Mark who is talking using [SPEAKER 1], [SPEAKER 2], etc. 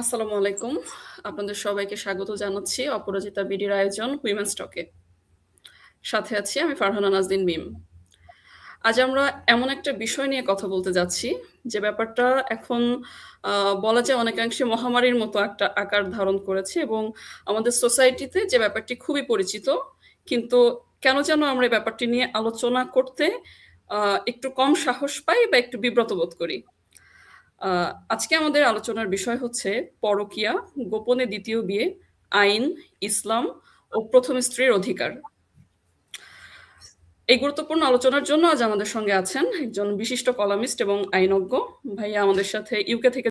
[SPEAKER 1] আসসালামু আলাইকুম। আপনাদের সবাইকে স্বাগত জানাচ্ছি অপরাজিতা বিডির আয়োজন উইমেনস টকে। সাথে আছি আমি ফারহানা নাজদিন মিম। আজ আমরা এমন একটা বিষয় নিয়ে কথা বলতে যাচ্ছি, যে ব্যাপারটা এখন বলা যায় অনেকাংশে মহামারীর মতো একটা আকার ধারণ করেছে এবং আমাদের সোসাইটিতে যে ব্যাপারটি খুবই পরিচিত। কিন্তু কেন যেন আমরা এই ব্যাপারটি নিয়ে আলোচনা করতে একটু কম সাহস পাই বা একটু বিব্রত বোধ করি। আজকে আমাদের আলোচনার বিষয় হচ্ছে পরকিয়া গোপনে দ্বিতীয় বিয়ে, আইন, ইসলাম ও প্রথম স্ত্রীর অধিকার। এই গুরুত্বপূর্ণ আলোচনার জন্য আজ আমাদের সঙ্গে আছেন একজন বিশিষ্ট কলামিস্ট এবং আইনজ্ঞ। ভাইয়া আমাদের সাথে ইউকে থেকে